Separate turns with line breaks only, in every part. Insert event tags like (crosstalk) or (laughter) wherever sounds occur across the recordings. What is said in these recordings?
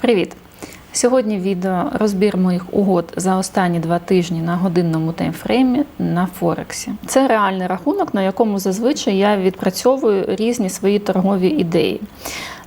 Привіт! Сьогодні відео розбір моїх угод за останні два тижні на годинному таймфреймі на Форексі. Це реальний рахунок, на якому зазвичай я відпрацьовую різні свої торгові ідеї.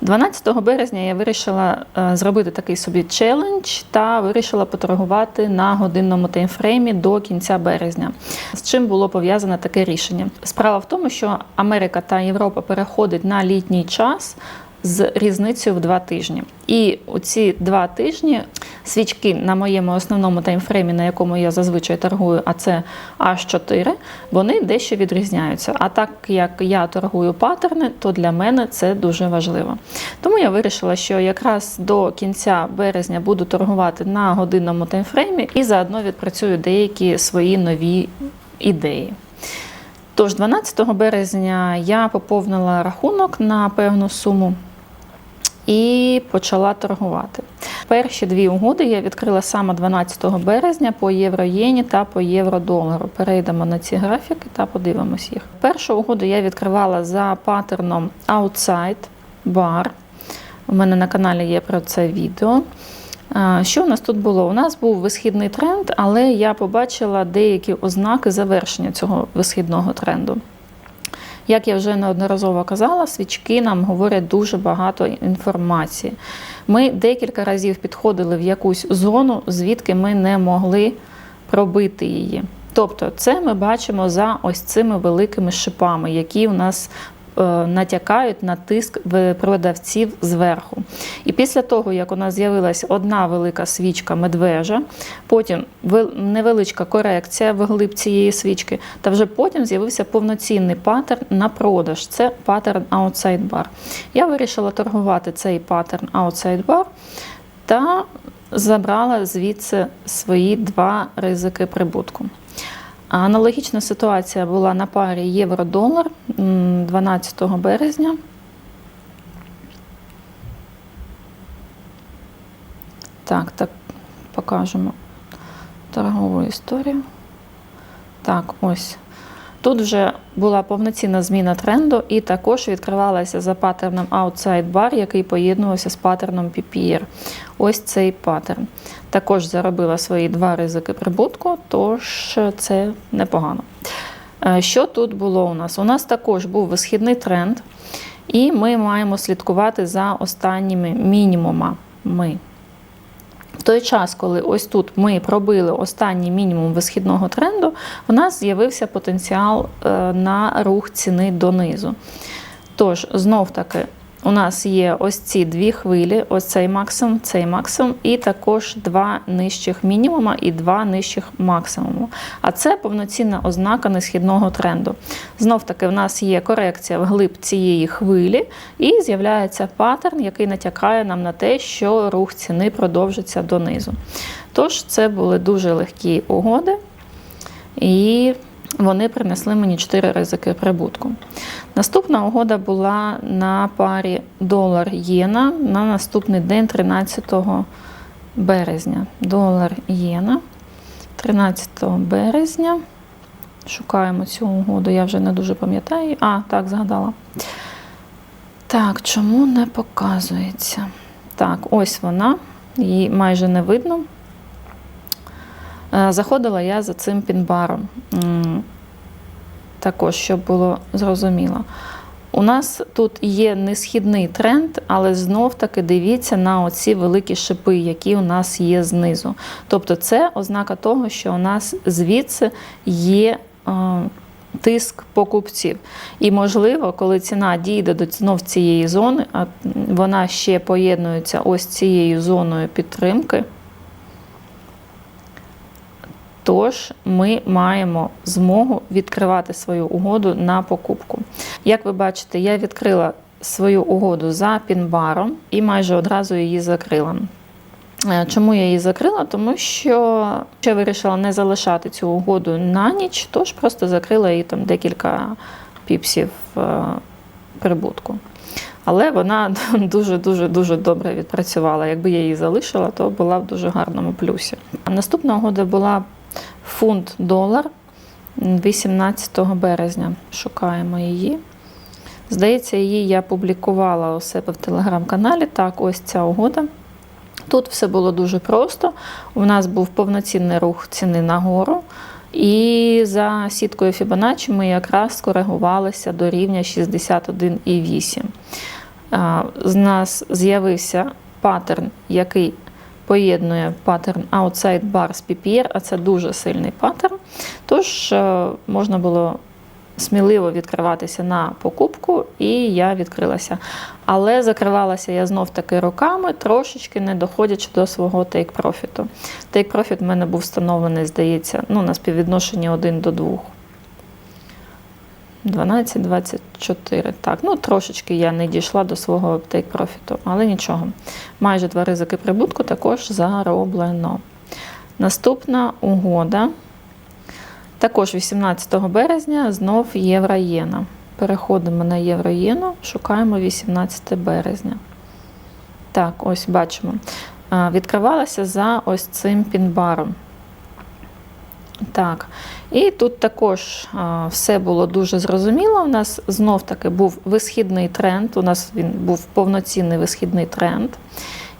12 березня я вирішила е, зробити такий собі челендж та вирішила поторгувати на годинному таймфреймі до кінця березня. З чим було пов'язане таке рішення? Справа в тому, що Америка та Європа переходять на літній час з різницею в два тижні. І у ці два тижні свічки на моєму основному таймфреймі, на якому я зазвичай торгую, а це H4, вони дещо відрізняються. А так як я торгую паттерни, то для мене це дуже важливо. Тому я вирішила, що якраз до кінця березня буду торгувати на годинному таймфреймі і заодно відпрацюю деякі свої нові ідеї. Тож, 12 березня я поповнила рахунок на певну суму і почала торгувати. Перші дві угоди я відкрила саме 12 березня по євро-єні та по євро-долару. Перейдемо на ці графіки та подивимось їх. Першу угоду я відкривала за паттерном Outside Bar. У мене на каналі є про це відео. Що у нас тут було? У нас був висхідний тренд, але я побачила деякі ознаки завершення цього висхідного тренду. Як я вже неодноразово казала, свічки нам говорять дуже багато інформації. Ми декілька разів підходили в якусь зону, звідки ми не могли пробити її. Тобто, це ми бачимо за ось цими великими шипами, які у нас натякають на тиск в продавців зверху. І після того, як у нас з'явилась одна велика свічка медвежа, потім вел- невеличка корекція вглиб цієї свічки, та вже потім з'явився повноцінний паттерн на продаж. Це паттерн Outside Bar. Я вирішила торгувати цей паттерн Outside Bar та забрала звідси свої два ризики прибутку. Аналогічна ситуація була на парі євро-долар 12 березня. Так, так, покажемо торгову історію. Так, ось. Тут вже була повноцінна зміна тренду, і також відкривалася за паттерном Outside Bar, який поєднувався з паттерном PPR. Ось цей паттерн. Також заробила свої два ризики прибутку, тож це непогано. Е, Що тут було у нас? У нас також був висхідний тренд, і ми маємо слідкувати за останніми мінімумами. В той час, коли ось тут ми пробили останній мінімум висхідного тренду, у нас з'явився потенціал е, на рух ціни донизу. Тож, знов таки, у нас є ось ці дві хвилі: ось цей максимум, цей максимум, і також два нижчих мінімума і два нижчих максимуму. А це повноцінна ознака несхідного тренду. Знов таки, в нас є корекція вглиб цієї хвилі, і з'являється паттерн, який натякає нам на те, що рух ціни продовжиться донизу. Тож, це були дуже легкі угоди. І вони принесли мені 4 ризики прибутку. Наступна угода була на парі долар-єна на наступний день 13 березня. Долар-єна 13 березня. Шукаємо цю угоду, я вже не дуже пам'ятаю. А, так, згадала. Так, чому не показується? Так, ось вона, її майже не видно. Е, Заходила я за цим пінбаром. Також, щоб було зрозуміло. У нас тут є несхідний тренд, але знов-таки дивіться на оці великі шипи, які у нас є знизу. Тобто, це ознака того, що у нас звідси є е, тиск покупців. І, можливо, коли ціна дійде до знов цієї зони, а вона ще поєднується ось цією зоною підтримки. Тож ми маємо змогу відкривати свою угоду на покупку. Як ви бачите, я відкрила свою угоду за пінбаром і майже одразу її закрила. Е, Чому я її закрила? Тому що я вирішила не залишати цю угоду на ніч, тож просто закрила її там декілька піпсів е, прибутку. Але вона (laughs) дуже-дуже дуже добре відпрацювала. Якби я її залишила, то була в дуже гарному плюсі. Наступна угода була фунт долар 18 березня. Шукаємо її. Здається, її я публікувала у себе в телеграм-каналі. Так, ось ця угода. Тут все було дуже просто. У нас був повноцінний рух ціни нагору. І за сіткою Fibonacci ми якраз скоригувалися до рівня 61,8. А, З нас з'явився паттерн, який поєднує паттерн Outside Bar з PPR, а це дуже сильний паттерн. Тож е, можна було сміливо відкриватися на покупку, і я відкрилася. Але закривалася я знов таки руками, трошечки не доходячи до свого тейк-профіту. Тейк-профіт в мене був встановлений, здається, ну, на співвідношенні 1 до 2. 12-24. Так, ну трошечки я не дійшла до свого тейк-профіту, але нічого. Майже два ризики прибутку також зароблено. Наступна угода. Також 18 березня знов євро-єна. Переходимо на євро-єну, шукаємо 18 березня. Так, ось бачимо. Відкривалася за ось цим пінбаром. Так, і тут також все було дуже зрозуміло. У нас знов таки був висхідний тренд. У нас він був повноцінний висхідний тренд.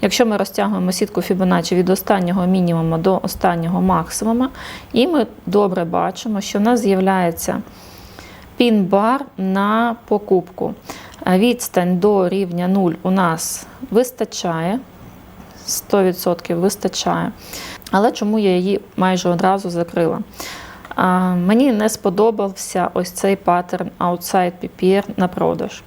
Якщо ми розтягуємо сітку Fibonacci від останнього мінімуму до останнього максимума, і ми добре бачимо, що в нас з'являється пін-бар на покупку. Відстань до рівня 0 у нас вистачає, 100% вистачає. Але чому я її майже одразу закрила? Мені не сподобався ось цей паттерн Outside PPR на продаж.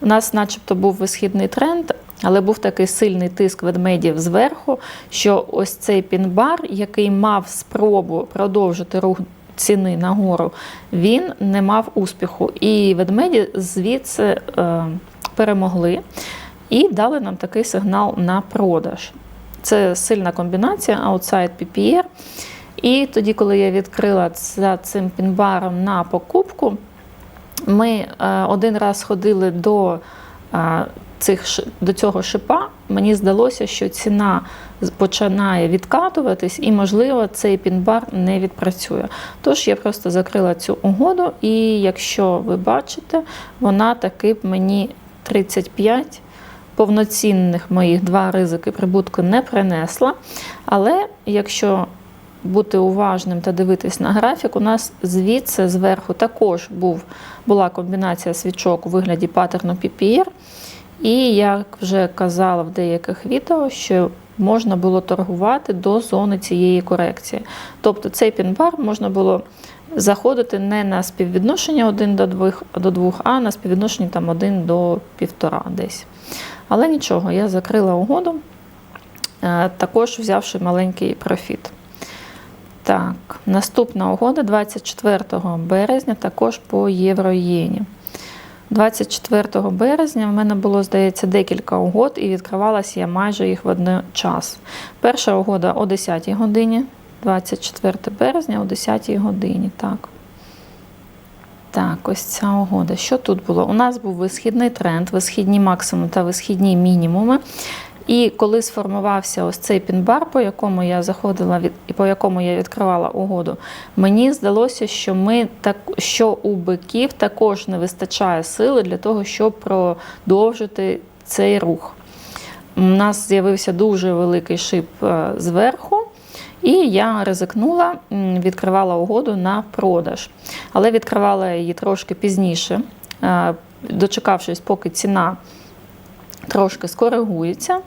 У нас, начебто, був висхідний тренд, але був такий сильний тиск ведмедів зверху, що ось цей пінбар, який мав спробу продовжити рух ціни нагору, він не мав успіху. І ведмеді звідси е, перемогли і дали нам такий сигнал на продаж. Це сильна комбінація Outside PPR. І тоді, коли я відкрила за цим пінбаром на покупку, ми е, один раз ходили до е, цих, до цього шипа, мені здалося, що ціна починає відкатуватись, і, можливо, цей пінбар не відпрацює. Тож я просто закрила цю угоду, і якщо ви бачите, вона таки мені 35 повноцінних моїх два ризики прибутку не принесла. Але якщо бути уважним та дивитись на графік, у нас звідси зверху також був, була комбінація свічок у вигляді паттерну PPR. І як вже казала в деяких відео, що можна було торгувати до зони цієї корекції. Тобто цей пінбар можна було заходити не на співвідношення 1 до 2, до 2 а на співвідношення там 1 до 1,5 десь. Але нічого, я закрила угоду, е, також взявши маленький профіт. Так, наступна угода 24 березня, також по євроєні. 24 березня в мене було, здається, декілька угод, і відкривалася я майже їх в один час. Перша угода о 10 годині, 24 березня о 10 годині. Так, Так, ось ця угода. Що тут було? У нас був висхідний тренд, висхідні максимум та висхідні мінімуми. І коли сформувався ось цей пінбар, по якому я заходила від і по якому я відкривала угоду, мені здалося, що ми так, що у биків також не вистачає сили для того, щоб продовжити цей рух. У нас з'явився дуже великий шип е, зверху. І я ризикнула, відкривала угоду на продаж. Але відкривала її трошки пізніше, е, дочекавшись, поки ціна трошки скоригується.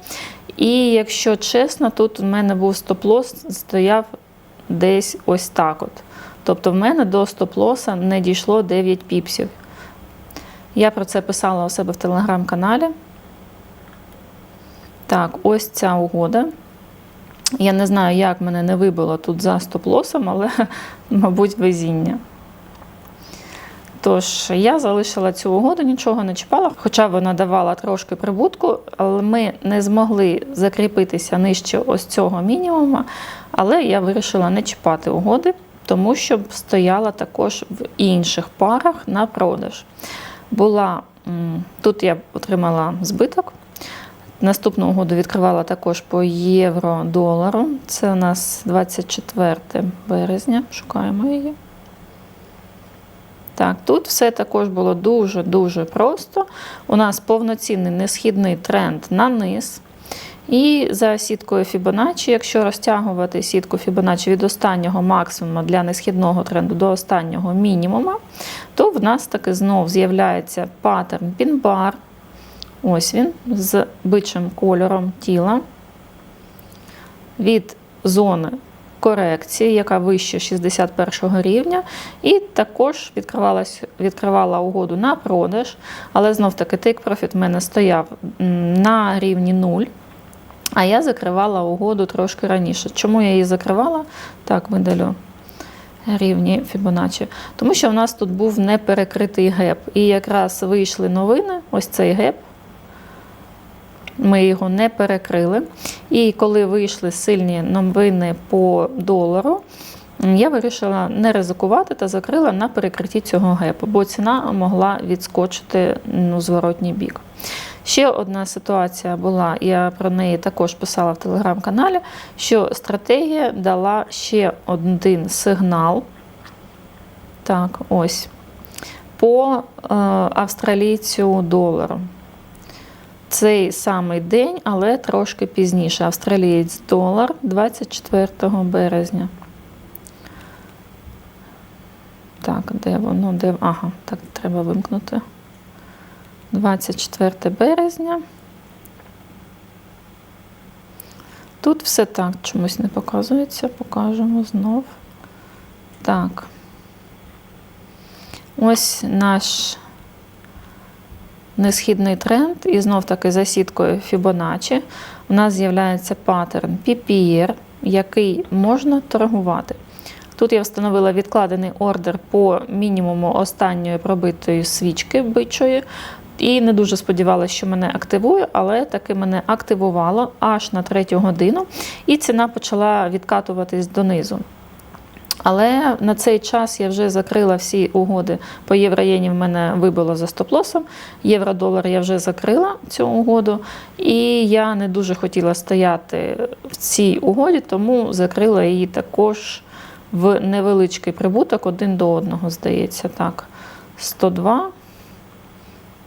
І якщо чесно, тут у мене був стоп-лос, стояв десь ось так. от. Тобто в мене до стоп-лоса не дійшло 9 піпсів. Я про це писала у себе в телеграм-каналі. Так, ось ця угода. Я не знаю, як мене не вибило тут за стоп-лосом, але, (laughs) мабуть, везіння. Тож я залишила цю угоду, нічого не чіпала, хоча вона давала трошки прибутку, але ми не змогли закріпитися нижче ось цього мінімуму. Але я вирішила не чіпати угоди, тому що стояла також в інших парах на продаж. Була Тут я отримала збиток. Наступну угоду відкривала також по євро-долару. Це у нас 24 березня. Шукаємо її. Так, тут все також було дуже-дуже просто. У нас повноцінний несхідний тренд на низ. І за сіткою Fibonacci, якщо розтягувати сітку Fibonacci від останнього максимуму для несхідного тренду до останнього мінімума, то в нас таки знов з'являється паттерн пінбар. Ось він з бичим кольором тіла. Від зони корекції, яка вище 61 рівня, і також відкривала угоду на продаж, але знов-таки тейк профіт в мене стояв на рівні 0. А я закривала угоду трошки раніше. Чому я її закривала? Так, видалю рівні Fibonacci. Тому що в нас тут був неперекритий геп. І якраз вийшли новини, ось цей геп. Ми його не перекрили. І коли вийшли сильні новини по долару, я вирішила не ризикувати та закрила на перекритті цього гепу, бо ціна могла відскочити ну, зворотній бік. Ще одна ситуація була, я про неї також писала в телеграм-каналі, що стратегія дала ще один сигнал. Так, ось. По е, австралійцю долару. Цей самий день, але трошки пізніше. Австралієць долар 24 березня. Так, де воно? Де? Ага, так, треба вимкнути. 24 березня. Тут все так чомусь не показується, покажемо знов. Так. Ось наш несхідний тренд, і знов таки за сіткою Fibonacci у нас з'являється паттерн PPR, який можна торгувати. Тут я встановила відкладений ордер по мінімуму останньої пробитої свічки бичої. І не дуже сподівалася, що мене активує, але таки мене активувало аж на третю годину, і ціна почала відкатуватись донизу. Але на цей час я вже закрила всі угоди по євроєні в мене вибило за стоп-лосом. Євро-долар я вже закрила цю угоду, і я не дуже хотіла стояти в цій угоді, тому закрила її також в невеличкий прибуток один до одного, здається. Так, 102.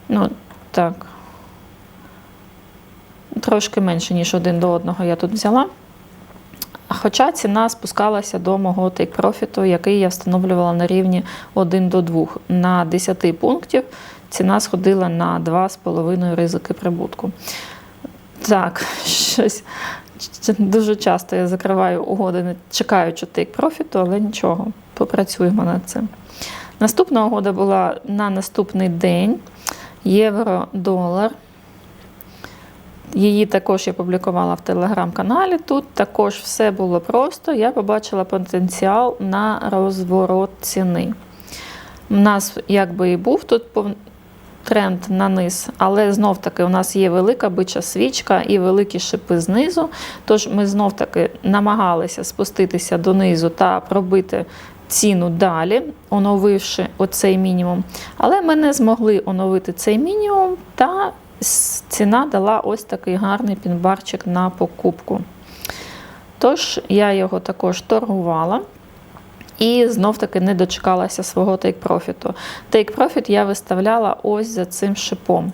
Ну, так. Трошки менше, ніж один до одного я тут взяла. Хоча ціна спускалася до мого тейк-профіту, який я встановлювала на рівні 1 до 2. На 10 пунктів ціна сходила на 2,5 ризики прибутку. Так, щось дуже часто я закриваю угоди, не чекаючи тейк-профіту, але нічого, попрацюємо над цим. Наступна угода була на наступний день євро-долар. Її також я публікувала в телеграм-каналі. Тут також все було просто. Я побачила потенціал на розворот ціни. У нас, якби і був тут тренд на низ, але знов-таки у нас є велика бича свічка і великі шипи знизу. Тож ми знов-таки намагалися спуститися донизу та пробити ціну далі, оновивши оцей мінімум. Але ми не змогли оновити цей мінімум, та ціна дала ось такий гарний пінбарчик на покупку. Тож, я його також торгувала. І знов-таки не дочекалася свого тейк-профіту. Тейк-профіт я виставляла ось за цим шипом.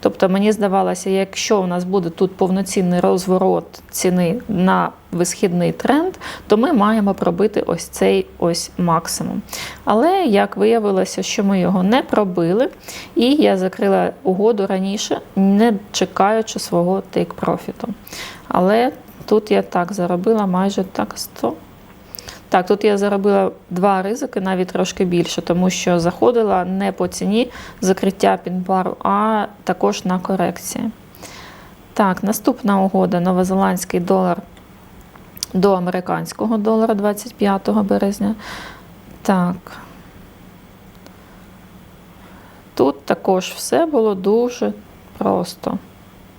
Тобто мені здавалося, якщо у нас буде тут повноцінний розворот ціни на висхідний тренд, то ми маємо пробити ось цей ось максимум. Але як виявилося, що ми його не пробили, і я закрила угоду раніше, не чекаючи свого тейк-профіту. Але тут я так заробила майже так 100. Так, тут я заробила два ризики, навіть трошки більше, тому що заходила не по ціні закриття пінбару, а також на корекції. Так, наступна угода новозеландський долар до американського долара 25 березня. Так. Тут також все було дуже просто.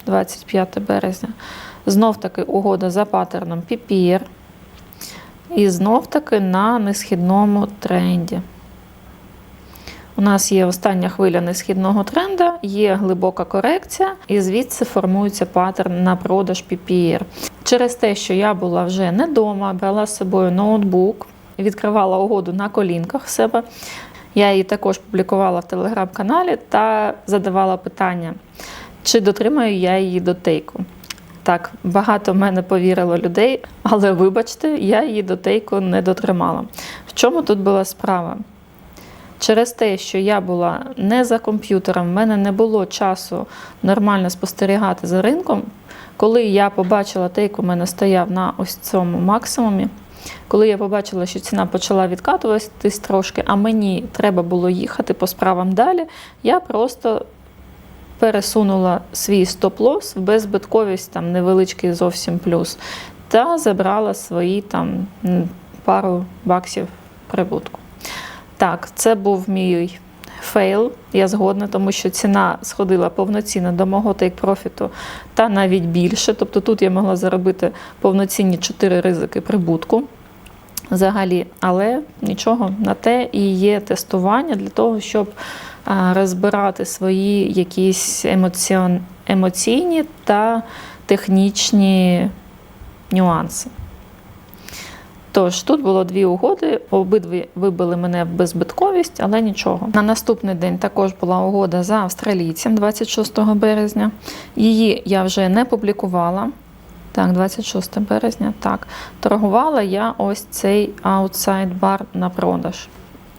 25 березня. Знов таки угода за паттерном PPR. І знов-таки на несхідному тренді. У нас є остання хвиля несхідного тренда, є глибока корекція, і звідси формується паттерн на продаж PPR. Через те, що я була вже не вдома, брала з собою ноутбук, відкривала угоду на колінках себе. Я її також публікувала в телеграм-каналі та задавала питання, чи дотримаю я її до тейку. Так, багато в мене повірило людей, але вибачте, я її до тейку не дотримала. В чому тут була справа? Через те, що я була не за комп'ютером, в мене не було часу нормально спостерігати за ринком. Коли я побачила тейк, у мене стояв на ось цьому максимумі. Коли я побачила, що ціна почала відкатуватись трошки, а мені треба було їхати по справам далі, я просто пересунула свій стоп-лосс в беззбитковість, там невеличкий зовсім плюс, та забрала свої там пару баксів прибутку. Так, це був мій фейл, я згодна, тому що ціна сходила повноцінно до мого тейк-профіту та навіть більше. Тобто тут я могла заробити повноцінні 4 ризики прибутку взагалі. Але нічого, на те і є тестування для того, щоб розбирати свої якісь емоціон... емоційні та технічні нюанси. Тож тут було дві угоди, обидві вибили мене в беззбитковість, але нічого. На наступний день також була угода за австралійцем 26 березня. Її я вже не публікувала. Так, 26 березня. Так, торгувала я ось цей аутсайд бар на продаж.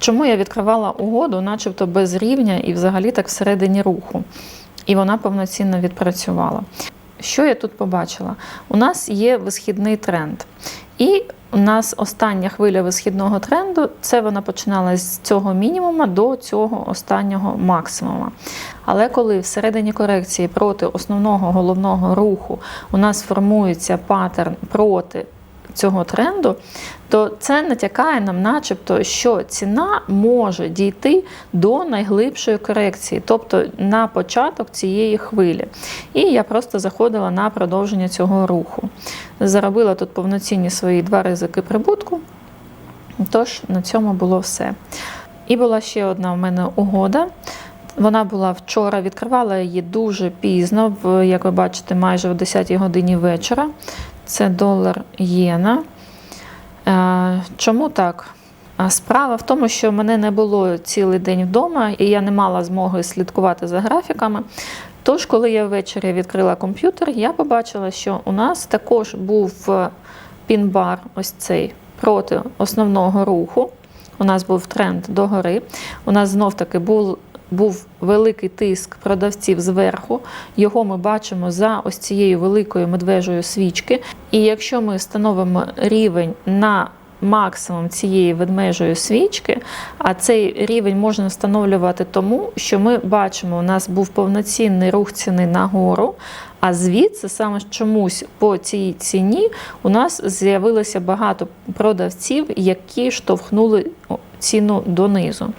Чому я відкривала угоду, начебто без рівня і взагалі так всередині руху? І вона повноцінно відпрацювала. Що я тут побачила? У нас є висхідний тренд. І у нас остання хвиля висхідного тренду це вона починалася з цього мінімума до цього останнього максимума. Але коли всередині корекції проти основного головного руху у нас формується паттерн проти цього тренду, то це натякає нам, начебто, що ціна може дійти до найглибшої корекції, тобто на початок цієї хвилі. І я просто заходила на продовження цього руху. Заробила тут повноцінні свої два ризики прибутку. Тож на цьому було все. І була ще одна в мене угода. Вона була вчора, відкривала її дуже пізно, як ви бачите, майже в 10 годині вечора. Це долар єна. Е, Чому так? Справа в тому, що мене не було цілий день вдома, і я не мала змоги слідкувати за графіками. Тож, коли я ввечері відкрила комп'ютер, я побачила, що у нас також був пін-бар, ось цей проти основного руху. У нас був тренд догори. У нас знов-таки був був великий тиск продавців зверху. Його ми бачимо за ось цією великою медвежою свічки. І якщо ми встановимо рівень на максимум цієї ведмежої свічки, а цей рівень можна встановлювати тому, що ми бачимо, у нас був повноцінний рух ціни нагору. А звідси саме чомусь по цій ціні у нас з'явилося багато продавців, які штовхнули ціну донизу.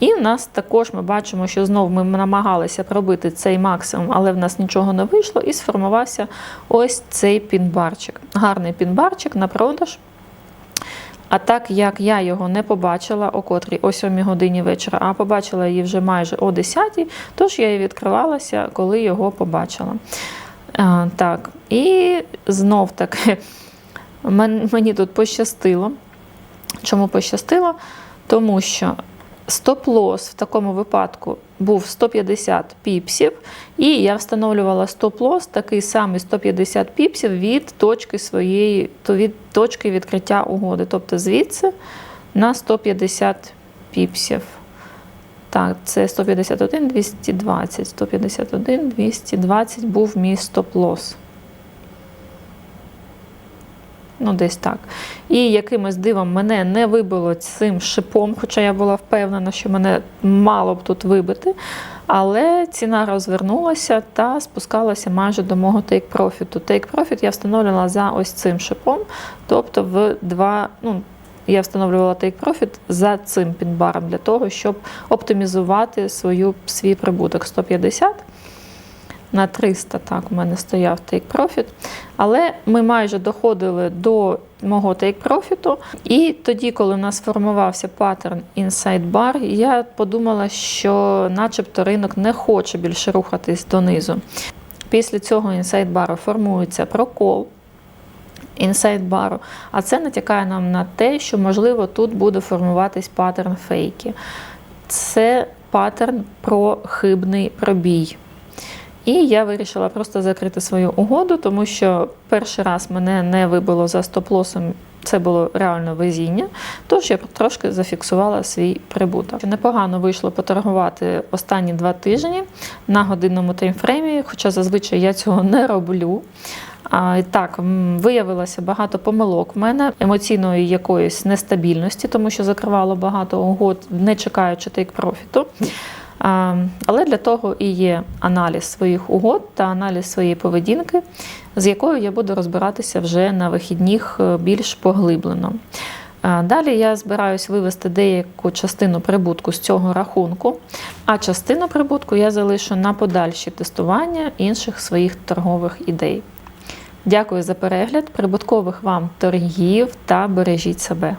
І в нас також ми бачимо, що знову ми намагалися пробити цей максимум, але в нас нічого не вийшло, і сформувався ось цей пінбарчик. Гарний пінбарчик на продаж. А так як я його не побачила о котрій о 7 годині вечора, а побачила її вже майже о 10, тож я її відкривалася, коли його побачила. А, Так, і знов таки мені тут пощастило. Чому пощастило? Тому що Стоп-лос в такому випадку був 150 піпсів, і я встановлювала стоп-лос такий самий 150 піпсів від точки своєї, то від точки відкриття угоди. Тобто звідси на 150 піпсів. Так, це 151, 220, 151, 220 був мій стоп-лос. Ну, десь так. І якимось дивом мене не вибило цим шипом, хоча я була впевнена, що мене мало б тут вибити. Але ціна розвернулася та спускалася майже до мого тейк-профіту. Тейк-профіт я встановлювала за ось цим шипом, тобто в два. ну, я встановлювала тейк-профіт за цим підбаром для того, щоб оптимізувати свою, свій прибуток 150 на 300, так, у мене стояв тейк-профіт. Але ми майже доходили до мого тейк-профіту. І тоді, коли у нас сформувався паттерн Inside Bar, я подумала, що начебто ринок не хоче більше рухатись донизу. Після цього Inside Bar формується прокол. Інсайд бару, а це натякає нам на те, що, можливо, тут буде формуватись паттерн фейки. Це паттерн про хибний пробій. І я вирішила просто закрити свою угоду, тому що перший раз мене не вибило за стоп-лосом. Це було реально везіння, тож я трошки зафіксувала свій прибуток. Непогано вийшло поторгувати останні два тижні на годинному таймфреймі, хоча зазвичай я цього не роблю. А, так, виявилося багато помилок в мене, емоційної якоїсь нестабільності, тому що закривало багато угод, не чекаючи тейк профіту. Але для того і є аналіз своїх угод та аналіз своєї поведінки, з якою я буду розбиратися вже на вихідних е, більш поглиблено. Далі я збираюсь вивести деяку частину прибутку з цього рахунку, а частину прибутку я залишу на подальші тестування інших своїх торгових ідей. Дякую за перегляд, прибуткових вам торгів та бережіть себе.